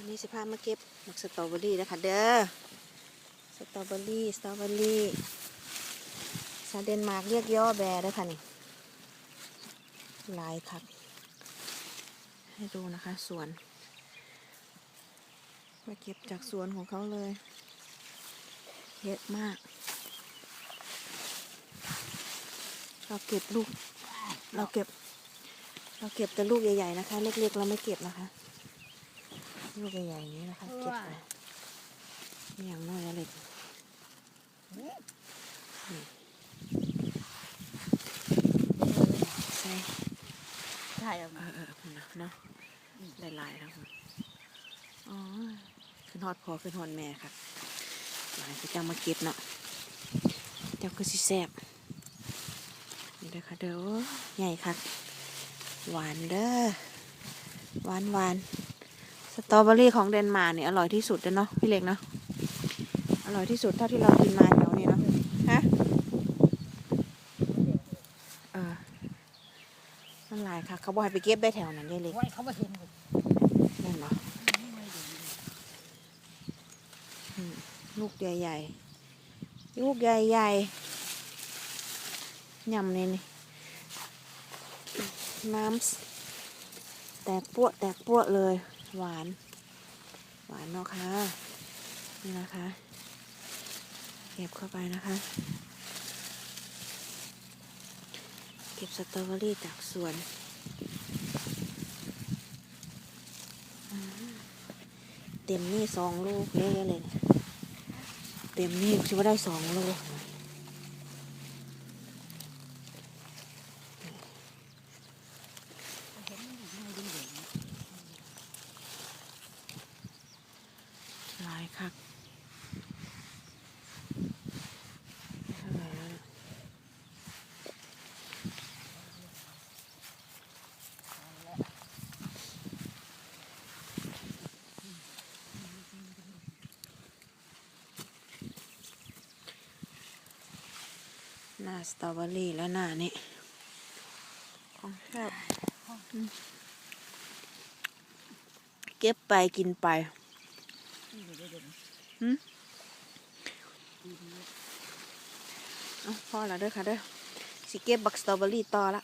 วันนี้สิพามาเก็บหมักสตรอเบอรี่นะคะเด้อ สตรอเบอรี่ สตรอเบอรี่ซาเดนมาร์กเรียกย่อแบร์ด้วยค่ะนี่ลายคักให้ดูนะคะสวน มาเก็บจากสวนของเขาเลยเยอะมาก เราเก็บลูก เราเก็บ เราเก็บแต่ลูกใหญ่ๆนะคะ เล็กๆเราไม่เก็บนะคะ ลูกใหญ่ๆอย่างนี้นะคะเก็บไปไม่อย่างน้อยอะไรใส่ใช่เอาเออเออคุณนะเนาะหลายๆแล้วคุณอ๋อขึ้นฮอดพอขึ้นฮอดแม่ค่ะหลายจะจังมาเก็บเนาะเจ้าคือสิแซ่บนี่เด้อค่ะเด้อใหญ่ค่ะหวานเด้อหวานหวาน สตรอเบอรี่ของเดนมาร์กนี่อร่อยที่สุดเลยเนาะพี่เล็กเนาะอร่อยที่สุดเท่าที่เรากินมาแถวนี้เนาะฮะเออมันหลายค่ะ เขาบอกให้ไปเก็บได้แถวนั้นยายเล็กไว้เขามาเห็นเลยนั่นเนาะอืมลูกใหญ่ๆลูกใหญ่ๆยำเลยนี่น้ำสแตกปวดแตกปวดเลย หวาน หวานเนาะค่ะนี่นะคะเก็บเข้าไปนะคะ เก็บสตรอเบอรี่จากสวนเต็มนี่สองลูกเยอะๆเลยเนี่ยเต็มนี่คิดว่าได้สองลูก หลายคักหน้าสตรอเบอรี่แล้วหน้านี่ของแซ่บเก็บไปกินไป เอาพอแล้วเด้อค่ะเด้อสิเก็บบักสตรอเบอรี่ต่อละ